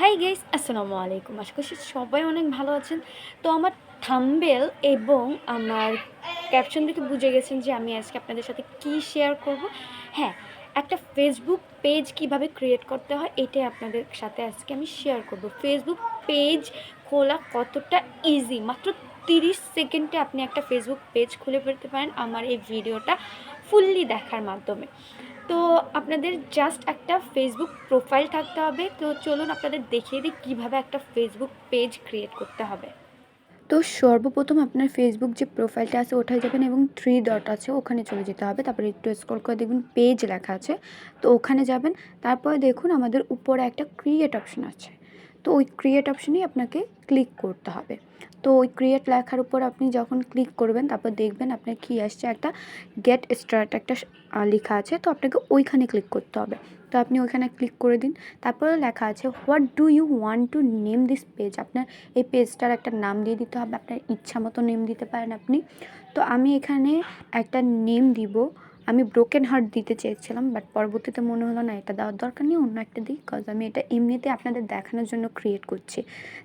High guys আসসালামু আলাইকুম আশা করছি সবাই অনেক ভালো আছেন। তো আমার থাম্বেল এবং আমার ক্যাপশন দেখে বুঝে গেছেন যে আমি আজকে আপনাদের সাথে কি শেয়ার করব। হ্যাঁ একটা ফেসবুক পেজ কীভাবে ক্রিয়েট করতে হয়, এটাই আপনাদের সাথে আজকে আমি শেয়ার করব। ফেসবুক পেজ খোলা কতটা ইজি মাত্র তিরিশ সেকেন্ডে আপনি একটা ফেসবুক পেজ খুলে ফেলতে পারেন। আমার এই ভিডিওটা ফুললি দেখার মাধ্যমে। তো আপনাদের জাস্ট একটা ফেসবুক প্রোফাইল থাকতে হবে। তো চলুন আপনাদের দেখিয়ে দিই কীভাবে একটা ফেসবুক পেজ ক্রিয়েট করতে হবে। তো সর্বপ্রথম আপনার ফেসবুক যে প্রোফাইলটা আছে ওঠায় যাবেন এবং থ্রি ডট আছে, ওখানে চলে যেতে হবে। তারপরে একটু স্ক্রল করে দেখবেন পেজ লেখা আছে। তো ওখানে যাবেন, তারপরে দেখুন আমাদের উপরে একটা ক্রিয়েট অপশন আছে। তো ওই ক্রিয়েট অপশনেই আপনাকে ক্লিক করতে হবে। তো ওই ক্রিয়েট লেখার উপর আপনি যখন ক্লিক করবেন, তারপর দেখবেন আপনার কী আসছে? একটা গেট স্টার্ট একটা লেখা আছে, তো আপনাকে ওইখানে ক্লিক করতে হবে। তো আপনি ওইখানে ক্লিক করে দিন, তারপরে লেখা আছে what do you want to name this page আপনার এই পেজটার একটা নাম দিয়ে দিতে হবে, আপনার ইচ্ছা মতো নেম দিতে পারেন আপনি। তো আমি এখানে একটা নেম দিব আমি ব্রোকেন হার্ট দিতে চেয়েছিলাম বাট পরবর্তীতে মনে হলো না, এটা দেওয়ার দরকার নেই, অন্য একটা দিই কজ আমি এটা এমনিতে আপনাদের দেখানোর জন্য ক্রিয়েট করছি।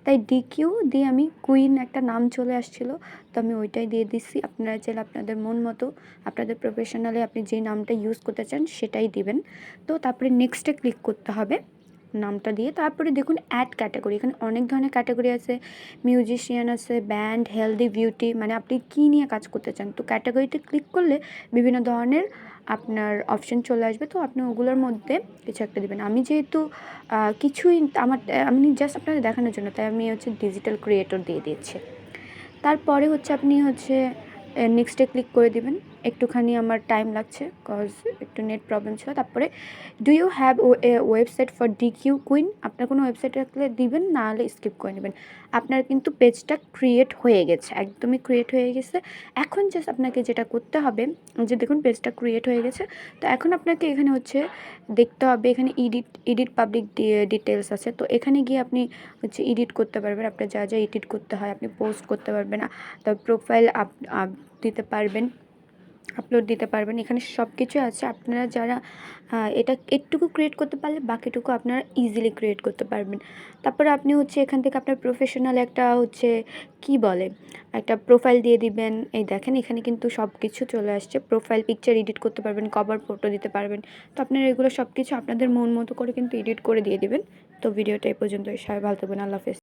তাই ডিকিউ দিয়ে আমি কুইন একটা নাম চলে আসছিল, তো আমি ওইটাই দিয়ে দিচ্ছি আপনারা চাইলে আপনাদের মন মতো, আপনাদের প্রফেশনালে আপনি যে নামটা ইউজ করতে চান, সেটাই দিবেন। তো তারপরে নেক্সটে ক্লিক করতে হবে। নামটা দিয়ে। তারপরে দেখুন অ্যাড ক্যাটাগরি এখানে অনেক ধরনের ক্যাটাগরি আছে। মিউজিশিয়ান আছে ব্যান্ড হেলদি বিউটি মানে আপনি কী নিয়ে কাজ করতে চান? তো ক্যাটাগরিতে ক্লিক করলে বিভিন্ন ধরনের আপনার অপশন চলে আসবে। তো আপনি ওগুলোর মধ্যে কিছু একটা দেবেন। আমি যেহেতু কিছুই আমার, আমি জাস্ট আপনাদের দেখানোর জন্য, তাই আমি হচ্ছে ডিজিটাল ক্রিয়েটর দিয়ে দিয়েছি। তারপরে হচ্ছে আপনি হচ্ছে নেক্সটে ক্লিক করে দিবেন। একটুখানি আমার টাইম লাগছে কজ একটু নেট প্রবলেম ছিল। তারপরে do you have a website for D Q queen আপনার কোনো ওয়েবসাইট থাকলে দিবেন, না হলে স্কিপ করে নেবেন। আপনার কিন্তু পেজটা ক্রিয়েট হয়ে গেছে, একদমই ক্রিয়েট হয়ে গেছে। এখন জাস্ট আপনাকে যেটা করতে হবে যে দেখুন পেজটা ক্রিয়েট হয়ে গেছে। তো এখন আপনাকে এখানে হচ্ছে দেখতে হবে, এখানে এডিট এডিট পাবলিক ডিটেলস আছে। তো এখানে গিয়ে আপনি হচ্ছে এডিট করতে পারবেন। আপনার যা যা এডিট করতে হয়, আপনি পোস্ট করতে পারবেন। তারপর প্রোফাইল আপ দিতে পারবেন। আপলোড দিতে পারবেন। এখানে সব কিছু আছে। আপনারা যারা এটা একটুকু ক্রিয়েট করতে পারলে বাকিটুকু আপনারা ইজিলি ক্রিয়েট করতে পারবেন। তারপরে আপনি হচ্ছে এখান থেকে আপনার প্রফেশনাল একটা হচ্ছে, কি বলে, একটা প্রোফাইল দিয়ে দিবেন। এই দেখেন, এখানে কিন্তু সব কিছু চলে আসছে। প্রোফাইল পিকচার এডিট করতে পারবেন কভার ফটো দিতে পারবেন। তো আপনারা এগুলো সব কিছু আপনাদের মন মতো করে কিন্তু এডিট করে দিয়ে দিবেন। তো ভিডিওটা এই পর্যন্ত সবাই ভালো থাকবেন। আল্লাহ হাফেজ।